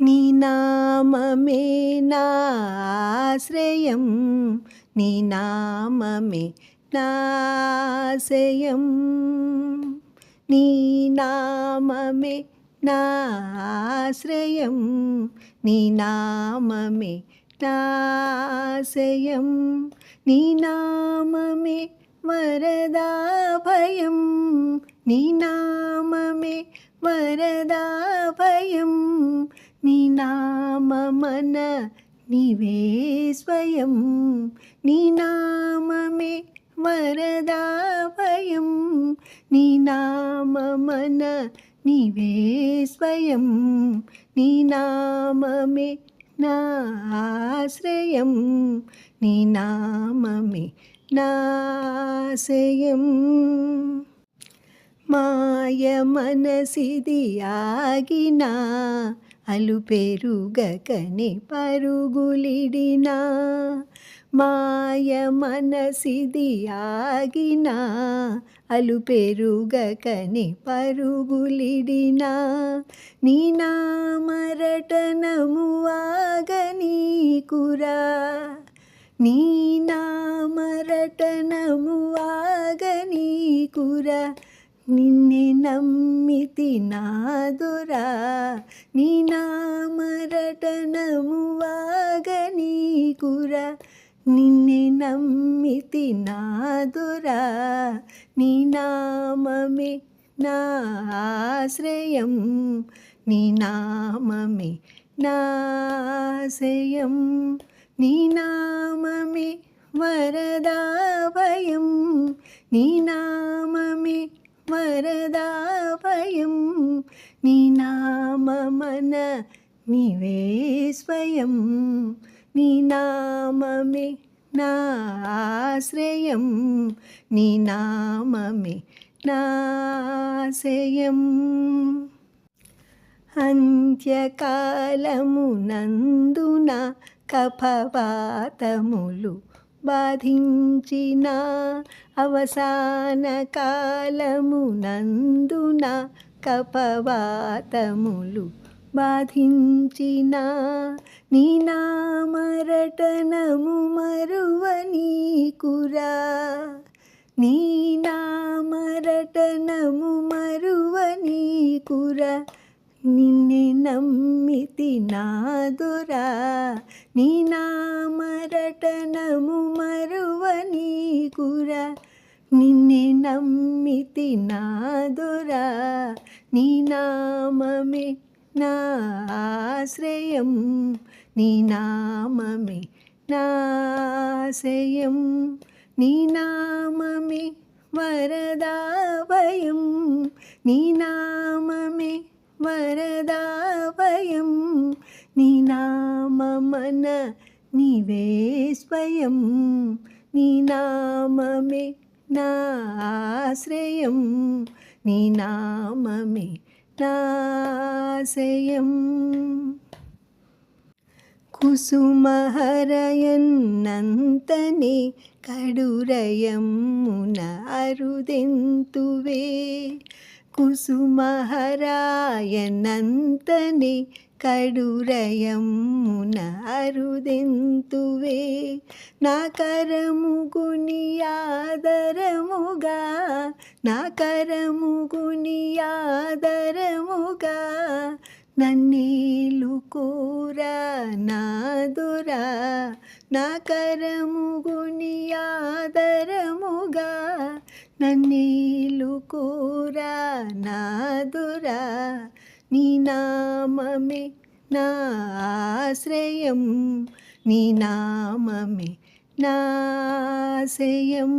నీ నామమే నాశ్రయం నీ నామమే నాశయం నీ నామమే నాశ్రయం నీ నామమే నాశయం నీ నామమే వరదాభయం నీ నామమే వరదాభయం నీ నామమన నీవే స్వయం. నీ నామమే వరదాభయం నీ నామమన నీవే స్వయం. నీ నామమే నాశ్రయం నీ నామమే నాశయం మాయ మనసిది ఆగినా అలుపెరుగకని పరుగులిడినా మాయ మనసిది ఆగినా ఆగిన పరుగులిడినా నీనా మరటనము నీ కురా నీనా మరటనము నామరటనము ఆగనీకురా నిన్నే నమ్మితి నాదురా నీ నామరటనము ఆగనీకురా నిన్నే నమ్మితి నాదురా నీ నామమే నాశ్రయం నీ నామమే నాశయం నీ నామమే వరదా భయం నీ నామమే వరదా భయం నీ నామమన నీవే స్వయం. నీ నామమే నాశ్రయం నీ నామమే నాశయం అంత్యకాలమునందున కఫవాతములు బాధించిన అవసాన కాలమునందున కపవాతములు బాధించిన నీ నామరటనము మరువనీకురా నీ నామరటనము మరువనీకురా నిన్నే నమ్మితి నాదురా. నీ నామరటనము మరువనీకురా నిన్నే నమ్మితి నాదురా నీ నామమే నా ఆశ్రయం నీ నామమే నాశయం నీ నామమే వరదావయం నీ నామమే వరదావయం నీ నామమన నీవే స్వయం నీ నామమే నా ఆశ్రయం నీ నామమే నాశయం కుసుమహరయన్నంతనే కడురయమున అరుదెంతువే. కుసుమహరాయనంతనే కడురయమున అరుదెంతువే? నా కరముగునియాదరముగా నా కరముగునియాదరముగా నన్నేలు కోరా నాదురా నా కరముగునియాదరముగా నన్నేలు కోరా నాదురా నీ నామమే నాశ్రయం నీ నామమే నాశయం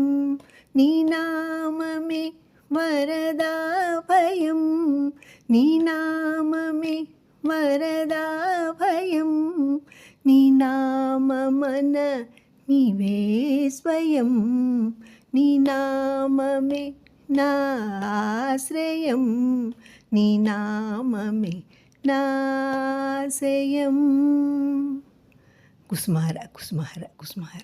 నీ నామమే వరదాభయం. నీ నామమే వరదాభయం. నీ నామమన నీవే స్వయం. నీ నామమే నాశ్రయం నీ నామమే నాశయం కుస్మార కుస్మార కుస్మార